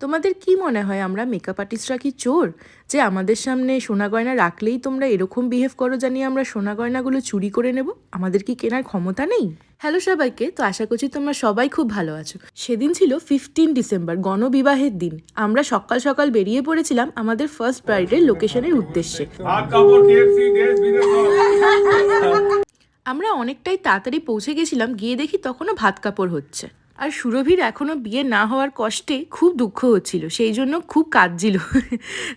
তোমাদের কি মনে হয়? আমরা মেকআপ আর্টিস্টরা কি চোর? যে আমাদের সামনে সোনা গয়না রাখলেই তোমরা এরকম বিহেভ করো জানিয়ে আমরা সোনা গয়নাগুলো চুরি করে নেব? আমাদের কি কেনার ক্ষমতা নেই? হ্যালো সবাইকে তো আশা করছি তোমরা সবাই খুব ভালো আছো। সেদিন ছিল ফিফটিন ডিসেম্বর গণবিবাহের দিন। আমরা সকাল সকাল বেরিয়ে পড়েছিলাম আমাদের ফার্স্ট ব্রাইডের লোকেশনের উদ্দেশ্যে। আমরা অনেকটাই তাড়াতাড়ি পৌঁছে গেছিলাম গিয়ে দেখি তখনও ভাত কাপড় হচ্ছে। আর সুরভির এখনও বিয়ে না হওয়ার কষ্টে খুব দুঃখ হচ্ছিল, সেই জন্য খুব কাঁদছিল।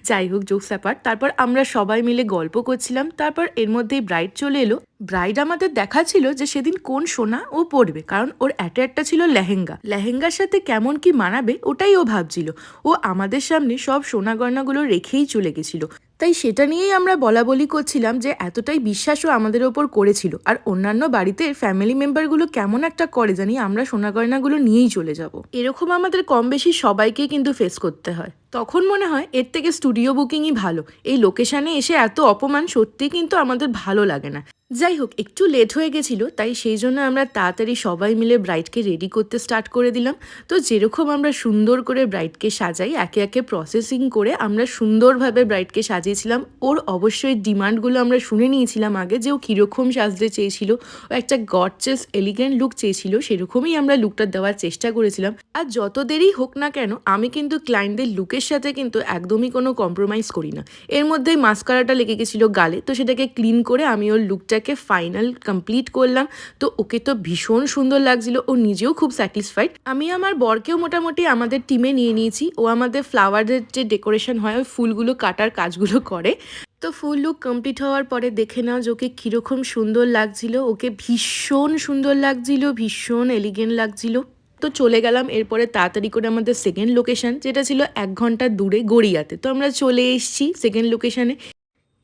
যাই হোক জোক স্যাপার তারপর আমরা সবাই মিলে গল্প করছিলাম। তারপর এর মধ্যেই ব্রাইড চলে এলো। ব্রাইড আমাদের দেখা ছিল যে সেদিন কোন সোনা ও পরবে কারণ ওর একটা ছিল লেহেঙ্গা। লেহেঙ্গার সাথে কেমন কি মানাবে, ওটাই ও ভাবছিল। ও আমাদের সামনে সব সোনা গয়নাগুলো রেখেই চলে গেছিল। তাই সেটা নিয়েই আমরা বলা বলি করছিলাম যে এতটাই বিশ্বাসও আমাদের ওপর করেছিল। আর অন্যান্য বাড়িতে ফ্যামিলি মেম্বারগুলো কেমন একটা করে জানি আমরা সোনা গয়নাগুলো নিয়েই চলে যাব। এরকম আমাদের কম বেশি সবাইকেই কিন্তু ফেস করতে হয়। তখন মনে হয় এর থেকে স্টুডিও বুকিংই ভালো। এই লোকেশানে এসে এত অপমান সত্যি কিন্তু আমাদের ভালো লাগে না। যাই হোক একটু লেট হয়ে গেছিল, তাই সেই জন্য আমরা তাড়াতাড়ি সবাই মিলে ব্রাইডকে রেডি করতে স্টার্ট করে দিলাম। তো যেরকম আমরা সুন্দর করে ব্রাইডকে সাজাই, একে একে প্রসেসিং করে আমরা সুন্দরভাবে ব্রাইডকে সাজিয়েছিলাম। ওর অবশ্যই ডিমান্ডগুলো আমরা শুনে নিয়েছিলাম আগে যে ও কীরকম সাজতে চেয়েছিল, ও একটা গডচেস এলিগেন্ট লুক চেয়েছিল, সেরকমই আমরা লুকটা দেওয়ার চেষ্টা করেছিলাম। আর যত দেরি হোক না কেন, আমি কিন্তু ক্লায়েন্টদের লুকের সাথে কিন্তু একদমই কোনো কম্প্রোমাইজ করি না। এর মধ্যেই মাস্কারাটা লেগে গেছিল গালে, তো সেটাকে ক্লিন করে আমি ওর লুকটাকে ফাইনাল কমপ্লিট করলাম, তো ওকে তো ভীষণ সুন্দর লাগছিল, ও নিজেও খুব স্যাটিসফাইড আমি আমার বরকেও মোটামুটি আমাদের টিমে নিয়ে নিয়েছি, ও আমাদের ফ্লাওয়ারের যে ডেকোরেশন হয়, ওই ফুলগুলো কাটার কাজগুলো করে। তো ফুল লুক কমপ্লিট হওয়ার পরে দেখে নাও যে ওকে কীরকম সুন্দর লাগছিল, ওকে ভীষণ সুন্দর লাগছিল, ভীষণ এলিগেন্ট লাগছিল। তো চলে গেলাম, এরপরে তাড়াতাড়ি করে আমাদের সেকেন্ড লোকেশন যেটা ছিল এক ঘণ্টা দূরে গড়িয়াতে। তো আমরা চলে এসেছি সেকেন্ড লোকেশনে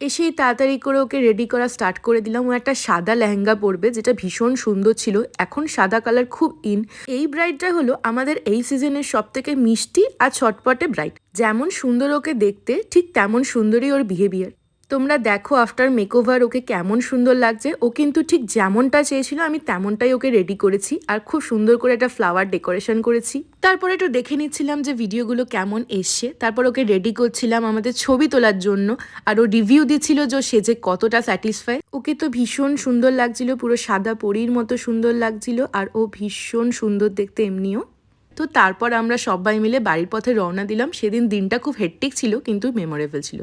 এসেই তাড়াতাড়ি করে ওকে রেডি করা স্টার্ট করে দিলাম। ও একটা সাদা লেহেঙ্গা পরবে, যেটা ভীষণ সুন্দর ছিল। এখন সাদা কালার খুব ইন এই ব্রাইডটা হলো আমাদের এই সিজনের সব থেকে মিষ্টি আর ছটপটে ব্রাইড যেমন সুন্দর ওকে দেখতে, ঠিক তেমন সুন্দরই ওর বিহেভিয়ার তোমরা দেখো আফটার মেকওভার ওকে কেমন সুন্দর লাগছে। ও কিন্তু ঠিক যেমনটা চেয়েছিল, আমি তেমনটাই ওকে রেডি করেছি আর খুব সুন্দর করে একটা ফ্লাওয়ার ডেকোরেশন করেছি। তারপরে একটু দেখে নিচ্ছিলাম যে ভিডিওগুলো কেমন এসছে। তারপর ওকে রেডি করছিলাম আমাদের ছবি তোলার জন্য আর ও রিভিউ দিচ্ছিল যে সে যে কতটা স্যাটিসফাই ওকে তো ভীষণ সুন্দর লাগছিল, পুরো সাদা পরীর মতো সুন্দর লাগছিল আর ও ভীষণ সুন্দর দেখতে এমনিও। তো তারপর আমরা সবাই মিলে বাড়ির পথে রওনা দিলাম। সেদিন দিনটা খুব হেট্টিক ছিল, কিন্তু মেমোরেবল ছিল।